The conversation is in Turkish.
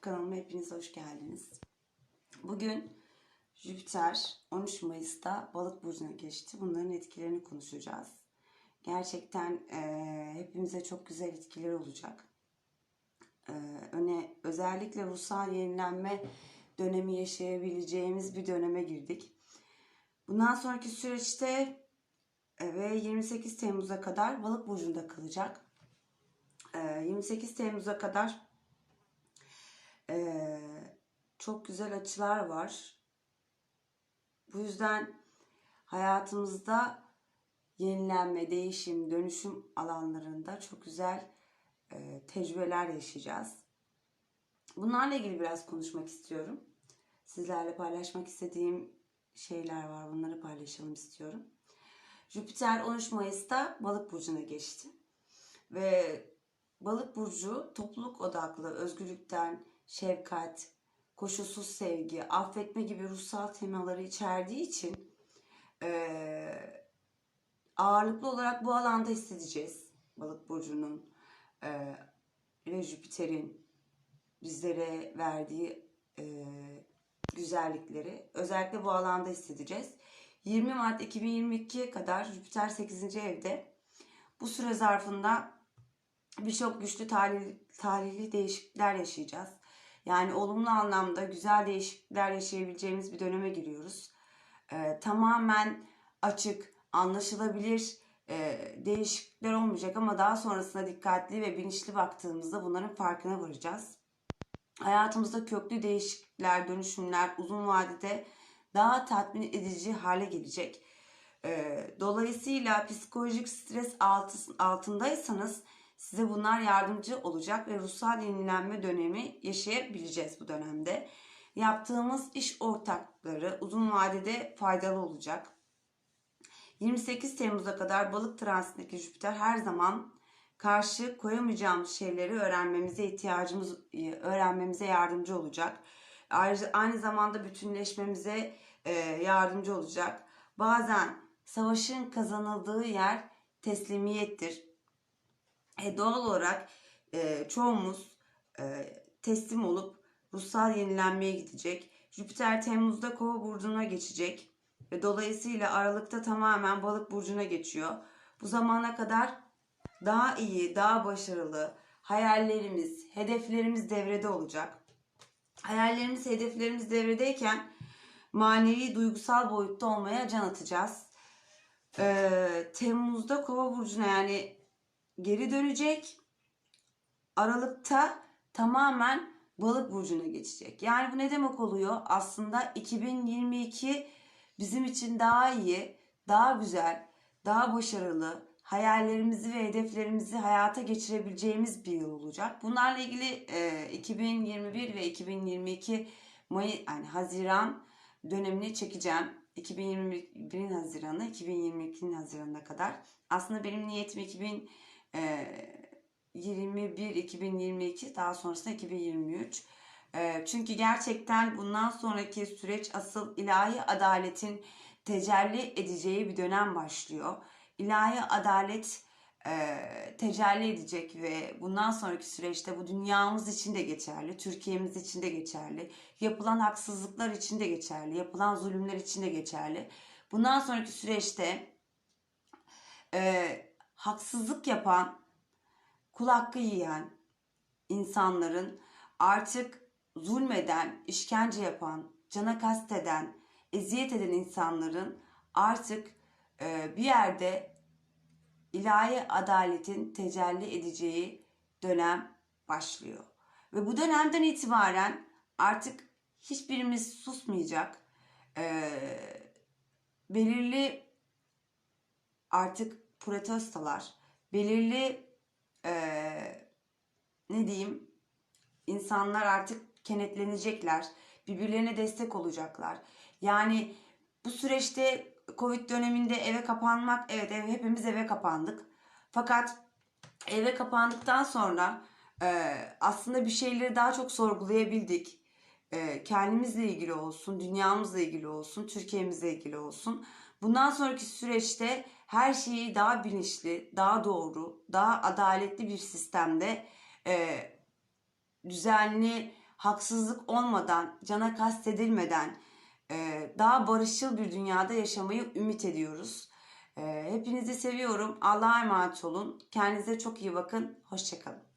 Kanalıma hepiniz hoş geldiniz. Bugün Jüpiter 13 Mayıs'ta Balık burcuna geçti. Bunların etkilerini konuşacağız. Gerçekten eee, hepimize çok güzel etkiler olacak. Eee, öne özellikle ruhsal yenilenme dönemi yaşayabileceğimiz bir döneme girdik. Bundan sonraki süreçte e, ve 28 Temmuz'a kadar Balık burcunda kalacak. Eee, 28 Temmuz'a kadar eee, çok güzel açılar var. Bu yüzden hayatımızda yenilenme, değişim, dönüşüm alanlarında çok güzel eee, tecrübeler yaşayacağız. Bunlarla ilgili biraz konuşmak istiyorum. Sizlerle paylaşmak istediğim şeyler var. Bunları paylaşalım istiyorum. Jüpiter 13 Mayıs'ta Balık burcuna geçti. Ve Balık burcu topluluk odaklı, özgürlükten, şefkat, koşulsuz sevgi, affetme gibi ruhsal temaları içerdiği için eee, ağırlıklı olarak bu alanda hissedeceğiz. Balık burcunun eee, ve Jüpiter'in bizlere verdiği eee, güzellikleri özellikle bu alanda hissedeceğiz. 20 Mart 2022'ye kadar Jüpiter 8. evde. Bu süre zarfında birçok güçlü talih, talihli değişiklikler yaşayacağız. Yani olumlu anlamda güzel değişiklikler yaşayabileceğimiz bir döneme giriyoruz. Ee, tamamen açık, anlaşılabilir e, değişiklikler olmayacak ama daha sonrasında dikkatli ve bilinçli baktığımızda bunların farkına varacağız. Hayatımızda köklü değişiklikler, dönüşümler uzun vadede daha tatmin edici hale gelecek. Ee, dolayısıyla psikolojik stres altı- altındaysanız size bunlar yardımcı olacak ve ruhsal yenilenme dönemi yaşayabileceğiz bu dönemde. Yaptığımız iş ortakları uzun vadede faydalı olacak. 28 Temmuz'a kadar balık transitindeki Jüpiter her zaman karşı koyamayacağımız şeyleri öğrenmemize ihtiyacımız öğrenmemize yardımcı olacak. Ayrıca aynı zamanda bütünleşmemize e, yardımcı olacak. Bazen savaşın kazanıldığı yer teslimiyettir. E, doğal olarak e, çoğumuz e, teslim olup ruhsal yenilenmeye gidecek. Jüpiter Temmuz'da Kova burcuna geçecek ve dolayısıyla Aralık'ta tamamen Balık burcuna geçiyor. Bu zamana kadar daha iyi, daha başarılı hayallerimiz, hedeflerimiz devrede olacak. Hayallerimiz, hedeflerimiz devredeyken manevi, duygusal boyutta olmaya can atacağız. Ee, Temmuz'da Kova burcuna yani geri dönecek. Aralıkta tamamen Balık burcuna geçecek. Yani bu ne demek oluyor? Aslında 2022 bizim için daha iyi, daha güzel, daha başarılı, hayallerimizi ve hedeflerimizi hayata geçirebileceğimiz bir yıl olacak. Bunlarla ilgili e, 2021 ve 2022 Mayı yani Haziran dönemini çekeceğim. 2021'in Haziran'ı 2022'nin Haziran'ına kadar. Aslında benim niyetim 2021 2022 daha sonrasında 2023. E, çünkü gerçekten bundan sonraki süreç asıl ilahi adaletin tecelli edeceği bir dönem başlıyor ilahi adalet tecelli edecek ve bundan sonraki süreçte bu dünyamız için de geçerli, Türkiye'miz için de geçerli, yapılan haksızlıklar için de geçerli, yapılan zulümler için de geçerli. Bundan sonraki süreçte e, haksızlık yapan, kul hakkı yiyen insanların artık zulmeden, işkence yapan, cana kasteden, eziyet eden insanların artık e, bir yerde ilahi adaletin tecelli edeceği dönem başlıyor. Ve bu dönemden itibaren artık hiçbirimiz susmayacak. E, belirli artık protestolar, belirli e, ne diyeyim insanlar artık kenetlenecekler, birbirlerine destek olacaklar. Yani bu süreçte Covid döneminde eve kapanmak, evet ev, hepimiz eve kapandık. Fakat eve kapandıktan sonra e, aslında bir şeyleri daha çok sorgulayabildik. E, kendimizle ilgili olsun, dünyamızla ilgili olsun, Türkiye'mizle ilgili olsun. Bundan sonraki süreçte her şeyi daha bilinçli, daha doğru, daha adaletli bir sistemde e, düzenli haksızlık olmadan, cana kastedilmeden e, daha barışçıl bir dünyada yaşamayı ümit ediyoruz. E, hepinizi seviyorum. Allah'a emanet olun. Kendinize çok iyi bakın. Hoşçakalın.